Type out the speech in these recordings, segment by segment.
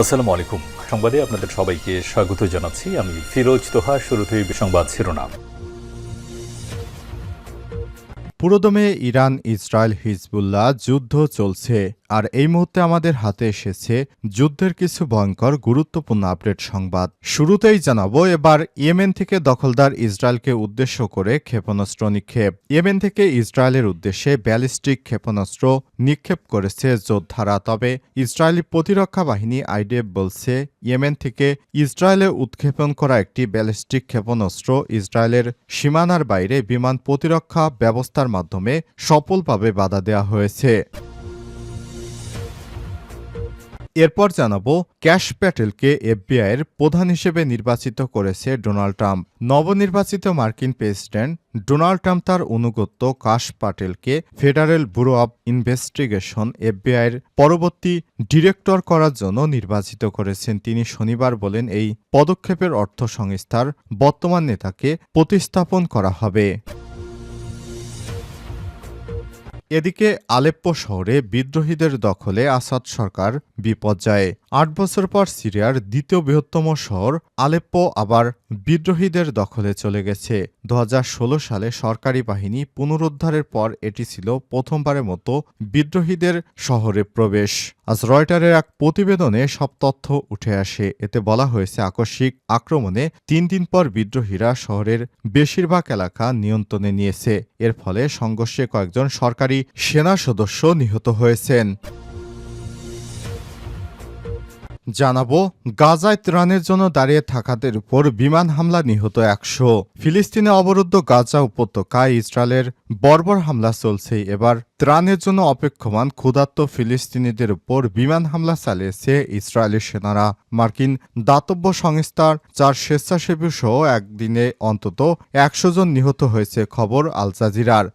আসসালামু আলাইকুম সংবাদে আপনাদের সবাইকে স্বাগত জানাচ্ছি। আমি ফিরোজ তোহা, শুরুতেই সংবাদ শিরোনাম। পুরোদমে ইরান ইসরায়েল হিজবুল্লাহ যুদ্ধ চলছে। আর এই মুহূর্তে আমাদের হাতে এসেছে যুদ্ধের কিছু ভয়ঙ্কর, গুরুত্বপূর্ণ আপডেট সংবাদ। শুরুতেই জানাব, এবার ইয়েমেন থেকে দখলদার ইসরায়েলকে উদ্দেশ্য করে ক্ষেপণাস্ত্র নিক্ষেপ। ইয়েমেন থেকে ইসরায়েলের উদ্দেশ্যে ব্যালিস্টিক ক্ষেপণাস্ত্র নিক্ষেপ করেছে যোদ্ধারা। তবে ইসরায়েলি প্রতিরক্ষা বাহিনী আইডিএফ বলছে, ইয়েমেন থেকে ইসরায়েলে উৎক্ষেপণ করা একটি ব্যালিস্টিক ক্ষেপণাস্ত্র ইসরায়েলের সীমানার বাইরে বিমান প্রতিরক্ষা ব্যবস্থার মাধ্যমে সফলভাবে বাধা দেওয়া হয়েছে। এরপর জানাব, ক্যাশ প্যাটেলকে এফবিআইয়ের প্রধান হিসেবে নির্বাচিত করেছে ডোনাল্ড ট্রাম্প। নবনির্বাচিত মার্কিন প্রেসিডেন্ট ডোনাল্ড ট্রাম্প তার অনুগত্য কাশ পাটেলকে ফেডারেল ব্যুরো অব ইনভেস্টিগেশন, এফবিআইয়ের পরবর্তী ডিরেক্টর করার জন্য নির্বাচিত করেছেন। তিনি শনিবার বলেন, এই পদক্ষেপের অর্থ সংস্থার বর্তমান নেতাকে প্রতিস্থাপন করা হবে। এদিকে আলেপ্পো শহরে বিদ্রোহীদের দখলে আসাদ সরকার বিপর্যয়ে। আট বছর পর সিরিয়ার দ্বিতীয় বৃহত্তম শহর আলেপ্পো আবার বিদ্রোহীদের দখলে চলে গেছে। দু হাজার ষোলো সালে সরকারি বাহিনী পুনরুদ্ধারের পর এটি ছিল প্রথমবারের মতো বিদ্রোহীদের শহরে প্রবেশ। আজ রয়টারের এক প্রতিবেদনে সব তথ্য উঠে আসে। এতে বলা হয়েছে, আকস্মিক আক্রমণে তিন দিন পর বিদ্রোহীরা শহরের বেশিরভাগ এলাকা নিয়ন্ত্রণে নিয়েছে। এর ফলে সংঘর্ষে কয়েকজন সরকারি সেনা সদস্য নিহত হয়েছেন। জানাব, গাজায় ত্রাণের জন্য দাঁড়িয়ে থাকাদের উপর বিমান হামলা নিহত একশো। ফিলিস্তিনে অবরুদ্ধ গাজা উপত্যকায় ইসরায়েলের বর্বর হামলা চলছে। এবার ত্রাণের জন্য অপেক্ষমান ক্ষুধার্ত ফিলিস্তিনিদের উপর বিমান হামলা চালিয়েছে ইসরায়েলি সেনারা। মার্কিন দাতব্য সংস্থার চার স্বেচ্ছাসেবী সহ একদিনে অন্তত একশো জন নিহত হয়েছে, খবর আল জাজিরার।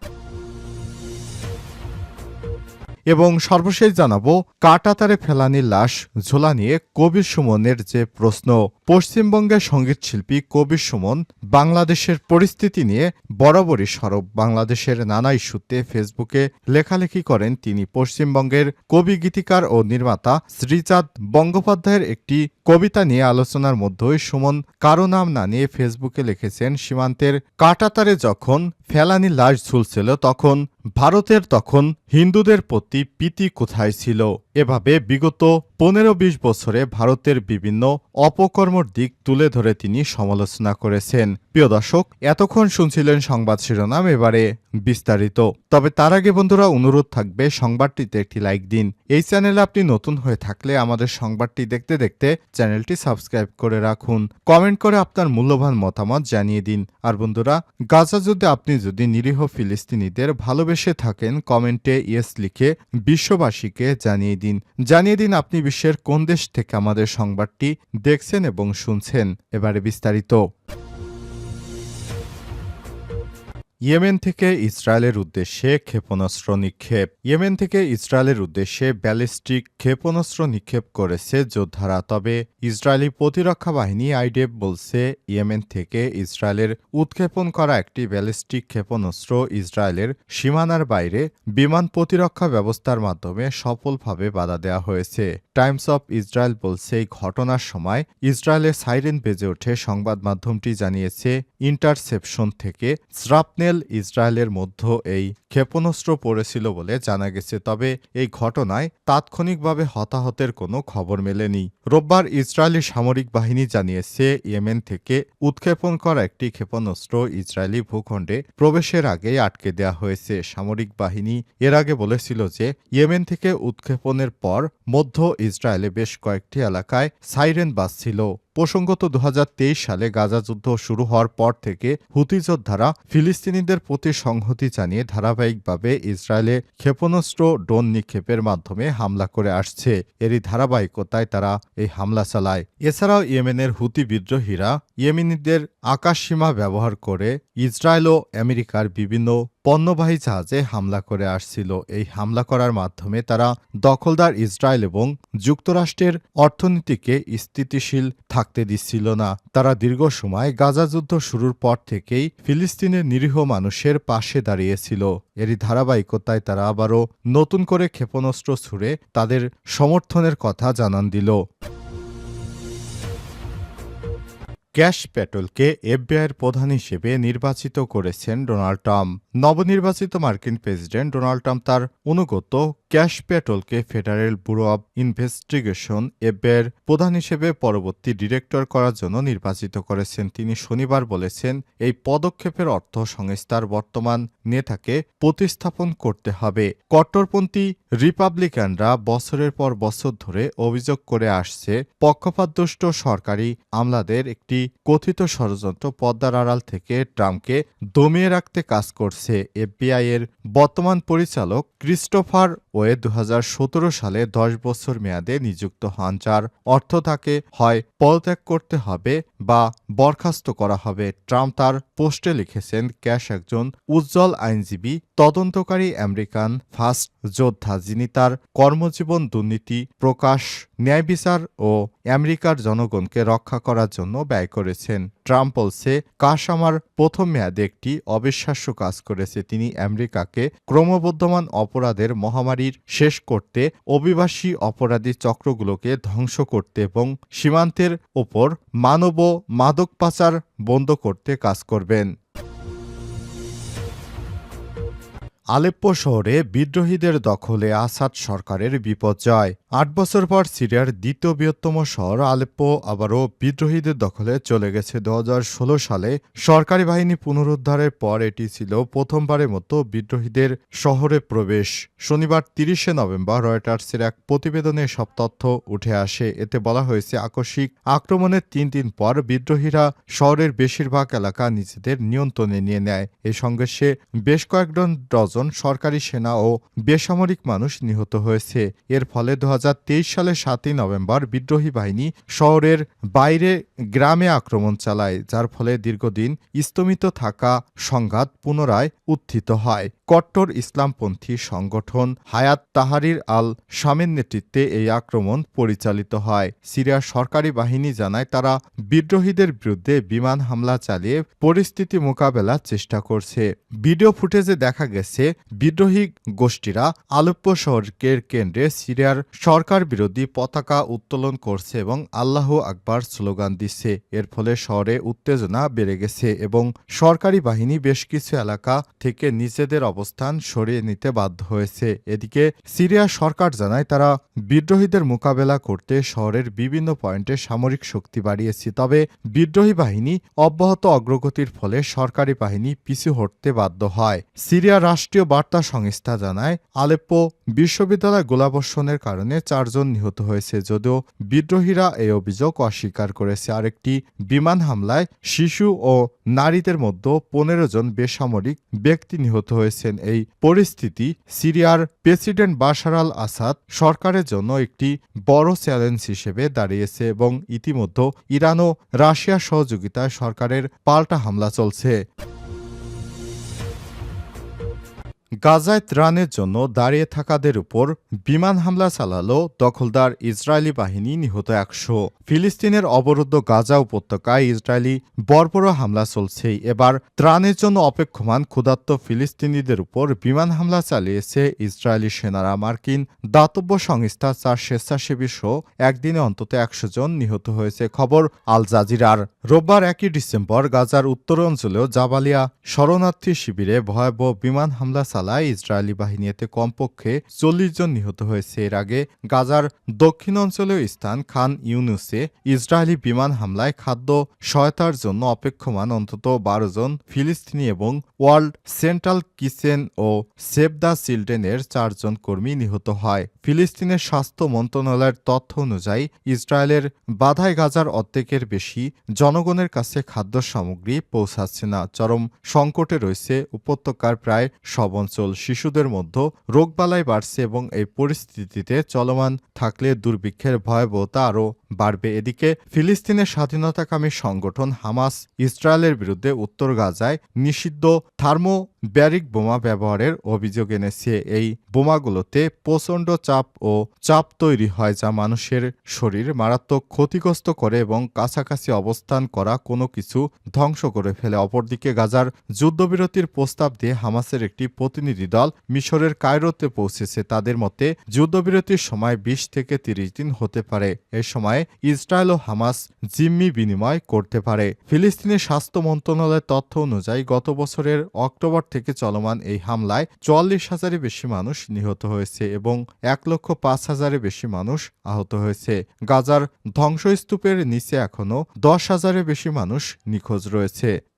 এবং সর্বশেষ জানাব কাটাতারে ফেলানি লাশ ঝোলা নিয়ে কবির সুমনের যে প্রশ্ন। পশ্চিমবঙ্গের সংগীত শিল্পী কবির সুমন বাংলাদেশের পরিস্থিতি নিয়ে বরাবরই সরব। বাংলাদেশের নানা ইস্যুতে ফেসবুকে লেখালেখি করেন তিনি। পশ্চিমবঙ্গের কবি গীতিকার ও নির্মাতা শ্রীচাঁদ বঙ্গোপাধ্যায়ের একটি কবিতা নিয়ে আলোচনার মধ্যেই সুমন কারও নাম না নিয়ে ফেসবুকে লিখেছেন সীমান্তের কাটাতারে যখন ফেলানি লাশ ঝুলছিল তখন ভারতের তখন হিন্দুদের প্রতি প্রীতি কোথায় ছিল? এভাবে বিগত পনেরো বিশ বছরে ভারতের বিভিন্ন অপকর্মর দিক তুলে ধরে তিনি সমালোচনা করেছেন। প্রিয় দর্শক, এতক্ষণ শুনছিলেন সংবাদ শিরোনাম, এবারে বিস্তারিত। তবে তার আগে বন্ধুরা, অনুরোধ থাকবে সংবাদটিতে একটি লাইক দিন। এই চ্যানেলে আপনি নতুন হয়ে থাকলে আমাদের সংবাদটি দেখতে দেখতে চ্যানেলটি সাবস্ক্রাইব করে রাখুন। কমেন্ট করে আপনার মূল্যবান মতামত জানিয়ে দিন। আর বন্ধুরা, গাজা যুদ্ধে আপনি যদি নিরীহ ফিলিস্তিনিদের ভালোবেসে থাকেন, কমেন্টে ইয়েস লিখে বিশ্ববাসীকে জানিয়ে দিন। জানিয়ে দিন আপনি বিশ্বের কোন দেশ থেকে আমাদের সংবাদটি দেখছেন এবং শুনছেন। এবারে বিস্তারিত। ইয়েমেন থেকে ইসরায়েলের উদ্দেশ্যে ক্ষেপণাস্ত্র নিক্ষেপ। ইয়েমেন থেকে ইসরায়েলের উদ্দেশ্যে ব্যালিস্টিক ক্ষেপণাস্ত্র নিক্ষেপ করেছে যোদ্ধারা। তবে ইসরায়েলি প্রতিরক্ষা বাহিনী আইডেফ বলছে, ইয়েমেন থেকে ইসরায়েলের উৎক্ষেপণ করা একটি ব্যালিস্টিক ক্ষেপণাস্ত্র ইসরায়েলের সীমানার বাইরে বিমান প্রতিরক্ষা ব্যবস্থার মাধ্যমে সফলভাবে বাধা দেওয়া হয়েছে। টাইমস অফ ইসরায়েল বলছে, এই ঘটনার সময় ইসরায়েলের সাইরেন বেজে ওঠে। সংবাদ মাধ্যমটি জানিয়েছে, ইন্টারসেপশন থেকে স্রাপনেল ইসরায়েলের মধ্যে এই ক্ষেপণাস্ত্র পড়েছিল বলে জানা গেছে। তবে এই ঘটনায় তাৎক্ষণিকভাবে হতাহতের কোনো খবর মেলেনি। রোববার ইসরায়েলি সামরিক বাহিনী জানিয়েছে, ইয়েমেন থেকে উৎক্ষেপণ করা একটি ক্ষেপণাস্ত্র ইসরায়েলি ভূখণ্ডে প্রবেশের আগেই আটকে দেওয়া হয়েছে। সামরিক বাহিনী এর আগে বলেছিল যে, ইয়েমেন থেকে উৎক্ষেপণের পর মধ্য ইসরায়েলে বেশ কয়েকটি এলাকায় সাইরেন বাজছিল। প্রসঙ্গত দু হাজার তেইশ সালে গাজা যুদ্ধ শুরু হওয়ার পর থেকে হুতি যোদ্ধারা ফিলিস্তিনিদের প্রতি সংহতি জানিয়ে ধারাবাহিকভাবে ইসরায়েলে ক্ষেপণাস্ত্র, ড্রোন নিক্ষেপের মাধ্যমে হামলা করে আসছে। এরই ধারাবাহিকতায় তারা এই হামলা চালায়। এছাড়াও ইয়েমেনের হুতি বিদ্রোহীরা ইয়েমেনিদের আকাশসীমা ব্যবহার করে ইসরায়েল ও আমেরিকার বিভিন্ন পণ্যবাহী জাহাজে হামলা করে আসছিল। এই হামলা করার মাধ্যমে তারা দখলদার ইসরায়েল এবং যুক্তরাষ্ট্রের অর্থনীতিকে স্থিতিশীল থাকতে দিচ্ছিল না। তারা দীর্ঘ সময় গাজা যুদ্ধ শুরুর পর থেকেই ফিলিস্তিনের নিরীহ মানুষের পাশে দাঁড়িয়েছিল। এরই ধারাবাহিকতায় তারা আবারও নতুন করে ক্ষেপণাস্ত্র ছুড়ে তাদের সমর্থনের কথা জানান দিল। ক্যাশ প্যাটেলকে এফবিআইয়ের প্রধান হিসেবে নির্বাচিত করেছেন ডোনাল্ড ট্রাম্প। নবনির্বাচিত মার্কিন প্রেসিডেন্ট ডোনাল্ড ট্রাম্প তার অনুগত ক্যাশ প্যাটেলকে ফেডারেল ব্যুরো অব ইনভেস্টিগেশন এফবিআইয়ের প্রধান হিসেবে পরবর্তী ডিরেক্টর করার জন্য নির্বাচিত করেছেন। তিনি শনিবার বলেছেন, এই পদক্ষেপের অর্থ সংস্থার বর্তমান নেতাকে প্রতিস্থাপন করতে হবে। কট্টরপন্থী রিপাবলিকানরা বছরের পর বছর ধরে অভিযোগ করে আসছে, পক্ষপাতদুষ্ট সরকারি আমলাদের একটি কথিত ষড়যন্ত্র পদ্মার আড়াল থেকে ট্রাম্পকে দমিয়ে রাখতে কাজ করছে। এফবিআই এর বর্তমান পরিচালক ক্রিস্টোফার ওয়ে দু হাজার সতেরো সালে দশ বছর মেয়াদে নিযুক্ত হন, যার অর্থ তাকে হয় পদত্যাগ করতে হবে বা বরখাস্ত করা হবে, ট্রাম্প তার পোস্টে লিখেছেন, ক্যাশ একজন উজ্জ্বল আইনজীবী, তদন্তকারী আমেরিকান, ফার্স্ট যোদ্ধা যিনি তার কর্মজীবন দুর্নীতি, প্রকাশ, ন্যায় বিচার ও আমেরিকার জনগণকে রক্ষা করার জন্য ব্যয় করেছেন। ট্রাম্প বলছে, কাশ আমার প্রথম মেয়াদে একটি অবিশ্বাস্য কাজ করেছে। তিনি আমেরিকাকে ক্রমবর্ধমান অপরাধের মহামারীর শেষ করতে অভিবাসী অপরাধী চক্রগুলোকে ধ্বংস করতে এবং সীমান্তের ওপর মানব মাদক পাচার বন্ধ করতে কাজ করবেন। আলেপ্পো শহরে বিদ্রোহীদের দখলে আসাদ সরকারের বিপর্যয়। আট বছর পর সিরিয়ার দ্বিতীয় বৃহত্তম শহর আলেপ্পো আবারও বিদ্রোহীদের দখলে চলে গেছে দু হাজার ষোলো সালে। সরকারি বাহিনী পুনরুদ্ধারের পর এটি ছিল প্রথমবারের মতো বিদ্রোহীদের শহরে প্রবেশ। শনিবার তিরিশে নভেম্বর রয়টার্সের এক প্রতিবেদনে সব তথ্য উঠে আসে। এতে বলা হয়েছে, আকস্মিক আক্রমণের তিন দিন পর বিদ্রোহীরা শহরের বেশিরভাগ এলাকা নিজেদের নিয়ন্ত্রণে নিয়ে নেয়। এই সংঘর্ষে বেশ কয়েকজন ডজন সরকারি সেনা ও বেসামরিক মানুষ নিহত হয়েছে। এর ফলে দু হাজার তেইশ সালের সাতই নভেম্বর বিদ্রোহী বাহিনী শহরের বাইরে গ্রামে আক্রমণ চালায়, যার ফলে দীর্ঘদিন স্তমিত থাকা সংঘাত পুনরায় উত্থিত হয়। কট্টর ইসলামপন্থী সংগঠন হায়াত তাহারির আল শামের নেতৃত্বে এই আক্রমণ পরিচালিত হয়। সিরিয়ার সরকারি বাহিনী জানায়, তারা বিদ্রোহীদের বিরুদ্ধে বিমান হামলা চালিয়ে পরিস্থিতি মোকাবেলার চেষ্টা করছে। ভিডিও ফুটেজে দেখা গেছে, বিদ্রোহী গোষ্ঠীরা আলেপ্পো শহরের কেন্দ্রে সিরিয়ার সরকার বিরোধী পতাকা উত্তোলন করছে এবং আল্লাহ আকবার স্লোগান দিচ্ছে। এর ফলে শহরে উত্তেজনা বেড়ে গেছে এবং সরকারি বাহিনী বেশ কিছু এলাকা থেকে নিজেদের অবস্থান সরিয়ে নিতে বাধ্য হয়েছে। এদিকে সিরিয়া সরকার জানায়, তারা বিদ্রোহীদের মোকাবেলা করতে শহরের বিভিন্ন পয়েন্টে সামরিক শক্তি বাড়িয়েছে। তবে বিদ্রোহী বাহিনী অব্যাহত অগ্রগতির ফলে সরকারি বাহিনী পিছু হটতে বাধ্য হয়। সিরিয়া রাষ্ট্রীয় বার্তা সংস্থা জানায়, আলেপ্পো বিশ্ববিদ্যালয় গোলাবর্ষণের কারণে চারজন নিহত হয়েছে, যদিও বিদ্রোহীরা এই অভিযোগ অস্বীকার করেছে। আরেকটি বিমান হামলায় শিশু ও নারীদের মধ্যে পনেরো জন বেসামরিক ব্যক্তি নিহত হয়েছেন এই পরিস্থিতি সিরিয়ার প্রেসিডেন্ট বাশার আল আসাদ সরকারের জন্য একটি বড় চ্যালেঞ্জ হিসেবে দাঁড়িয়েছে এবং ইতিমধ্যে ইরান ও রাশিয়ার সহযোগিতায় সরকারের পাল্টা হামলা চলছে। গাজায় ত্রাণের জন্য দাঁড়িয়ে থাকাদের উপর বিমান হামলা চালালো দখলদার ইসরায়েলি বাহিনী নিহত একশো। ফিলিস্তিনের অবরুদ্ধ গাজা উপত্যকায় ইসরায়েলি বর্বর হামলা চলছে। এবার ত্রাণের জন্য অপেক্ষমান ক্ষুধার্ত ফিলিস্তিনিদের উপর বিমান হামলা চালিয়েছে ইসরায়েলি সেনারা। মার্কিন দাতব্য সংস্থা চার স্বেচ্ছাসেবী সহ একদিনে অন্তত একশো জন নিহত হয়েছে, খবর আল জাজিরার। রোববার একই ডিসেম্বর গাজার উত্তর অঞ্চলেও জাবালিয়া শরণার্থী শিবিরে ভয়াবহ বিমান হামলা চালায় ইসরায়েলি বাহিনী এতে কমপক্ষে চল্লিশ জন নিহত হয়েছে। এর আগে গাজার দক্ষিণ অঞ্চলীয় স্থান খান ইউনুসে ইসরায়েলি বিমান হামলায় খাদ্য সহায়তার জন্য অপেক্ষমান অন্তত বারো জন ফিলিস্তিনি এবং ওয়ার্ল্ড সেন্ট্রাল কিচেন ও সেভ দ্য চিলড্রেনের চারজন কর্মী নিহত হয়। ফিলিস্তিনের স্বাস্থ্য মন্ত্রণালয়ের তথ্য অনুযায়ী ইসরায়েলের বাধায় গাজার অর্ধেকের বেশি জনগণের কাছে খাদ্য সামগ্রী পৌঁছাচ্ছে না। চরম সংকটে রয়েছে উপত্যকার প্রায় সব অঞ্চল। শিশুদের মধ্যে রোগবালাই বাড়ছে এবং এই পরিস্থিতিতে চলমান থাকলে দুর্ভিক্ষের ভয়াবহতা আরও বাড়বে। এদিকে ফিলিস্তিনের স্বাধীনতাকামী সংগঠন হামাস ইসরায়েলের বিরুদ্ধে উত্তর গাজায় নিষিদ্ধ থার্মো ব্যারিক বোমা ব্যবহারের অভিযোগ এনেছে। এই বোমাগুলোতে প্রচণ্ড চাপ ও চাপ তৈরি হয় যা মানুষের শরীর মারাত্মক ক্ষতিগ্রস্ত করে এবং কাছাকাছি অবস্থান করা কোনো কিছু ধ্বংস করে ফেলে। অপরদিকে গাজার যুদ্ধবিরতির প্রস্তাব দিয়ে হামাসের একটি প্রতিনিধি দল মিশরের কায়রোতে পৌঁছেছে। তাদের মতে, যুদ্ধবিরতির সময় বিশ থেকে তিরিশ দিন হতে পারে। এ সময় ইসরায়েল ও হামাস জিম্মি বিনিময় করতে পারে। ফিলিস্তিনের স্বাস্থ্য মন্ত্রণালয়ের তথ্য অনুযায়ী, গত বছরের অক্টোবর থেকে চলমান এই হামলায় চুয়াল্লিশ হাজারের বেশি মানুষ নিহত হয়েছে এবং এক লক্ষ পাঁচ হাজারের বেশি মানুষ আহত হয়েছে। গাজার ধ্বংসস্তূপের নিচে এখনও দশ হাজারের বেশি মানুষ নিখোঁজ রয়েছে।